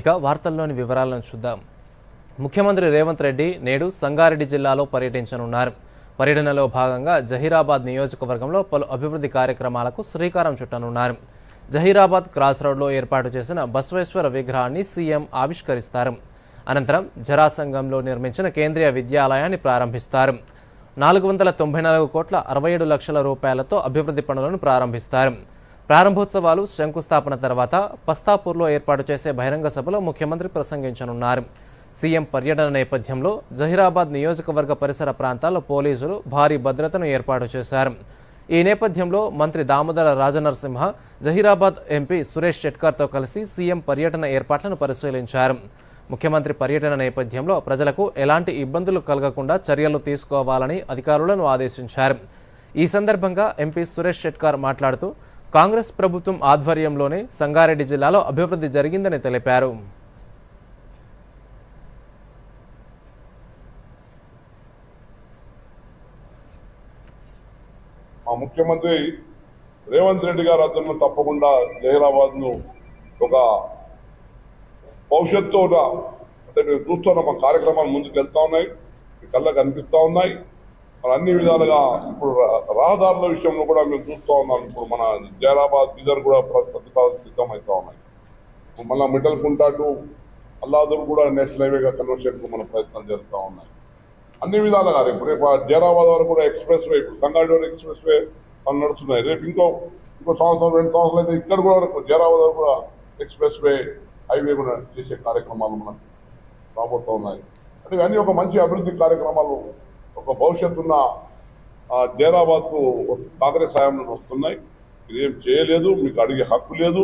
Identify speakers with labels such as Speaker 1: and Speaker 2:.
Speaker 1: ఇక వార్తల్లోని వివరాలను చూద్దాం. ముఖ్యమంత్రి రేవంత్ రెడ్డి నేడు సంగారెడ్డి జిల్లాలో పర్యటించనున్నారు. పర్యటనలో భాగంగా జహీరాబాద్ నియోజకవర్గంలో పలు అభివృద్ధి కార్యక్రమాలకు శ్రీకారం చుట్టనున్నారు. జహీరాబాద్ క్రాస్ రోడ్లో ఏర్పాటు చేసిన బసవేశ్వర విగ్రహాన్ని సీఎం ఆవిష్కరిస్తారు. అనంతరం జరాసంగంలో నిర్మించిన కేంద్రీయ విద్యాలయాన్ని ప్రారంభిస్తారు. నాలుగు వందల తొంభై నాలుగు కోట్ల అరవై ఏడు లక్షల రూపాయలతో అభివృద్ధి పనులను ప్రారంభిస్తారు. ప్రారంభోత్సవాలు శంకుస్థాపన తర్వాత పస్తాపూర్లో ఏర్పాటు చేసే బహిరంగ సభలో ముఖ్యమంత్రి ప్రసంగించనున్నారు. సీఎం పర్యటన నేపథ్యంలో జహీరాబాద్ నియోజకవర్గ పరిసర ప్రాంతాల్లో పోలీసులు భారీ భద్రతను ఏర్పాటు చేశారు. ఈ నేపథ్యంలో మంత్రి దామోదర రాజనరసింహ జహీరాబాద్ ఎంపీ సురేష్ షెట్కర్తో కలిసి సీఎం పర్యటన ఏర్పాట్లను పరిశీలించారు. ముఖ్యమంత్రి పర్యటన నేపథ్యంలో ప్రజలకు ఎలాంటి ఇబ్బందులు కలగకుండా చర్యలు తీసుకోవాలని అధికారులను ఆదేశించారు. ఈ సందర్భంగా ఎంపీ సురేష్ షెట్కర్ మాట్లాడుతూ కాంగ్రెస్ ప్రభుత్వం ఆధ్వర్యంలోనే సంగారెడ్డి జిల్లాలో అభివృద్ధి జరిగిందని తెలిపారు.
Speaker 2: మా ముఖ్యమంత్రి రేవంత్ రెడ్డి గారు అతను తప్పకుండా జహీరాబాద్ను ఒక భవిష్యత్తు అంటే మేము చూస్తున్న మా కార్యక్రమాలు ముందుకు వెళ్తా ఉన్నాయి. కళ్ళ కళ్ళకు కనిపిస్తా ఉన్నాయి. మన అన్ని విధాలుగా ఇప్పుడు ర- రహదారుల విషయంలో కూడా మేము చూస్తూ ఉన్నాం. ఇప్పుడు మన జైరాబాద్ బీదర్ కూడా ప్రస్తుతాలు ప్రతిపాదన సిద్ధమవుతా ఉన్నాయి. మళ్ళీ మిటల్ కుంటా టు అల్లాదూర్ కూడా నేషనల్ హైవేగా కన్వర్షన్ మన ప్రయత్నాలు జరుగుతూ ఉన్నాయి. అన్ని విధాలుగా రేపు రేపు జైరాబాద్ వరకు కూడా ఎక్స్ప్రెస్ వే ఇప్పుడు సంగారెడ్డి ఎక్స్ప్రెస్ వే పనులు నడుస్తున్నాయి. రేపు ఇంకో ఇంకో సంవత్సరం రెండు సంవత్సరాలు అయితే ఇక్కడ కూడా వరకు జైరాబాద్ వరకు కూడా ఎక్స్ప్రెస్ వే హైవే కూడా చేసే కార్యక్రమాలు మనకు రాబోతూ ఉన్నాయి. అంటే ఇవన్నీ ఒక మంచి అభివృద్ధి కార్యక్రమాలు ఒక భవిష్యత్తు ఉన్న ఆ, జైరాబాద్కు కాంగ్రెస్ హయాంలో వస్తున్నాయి. ఇదేం చేయలేదు మీకు అడిగే హక్కు లేదు.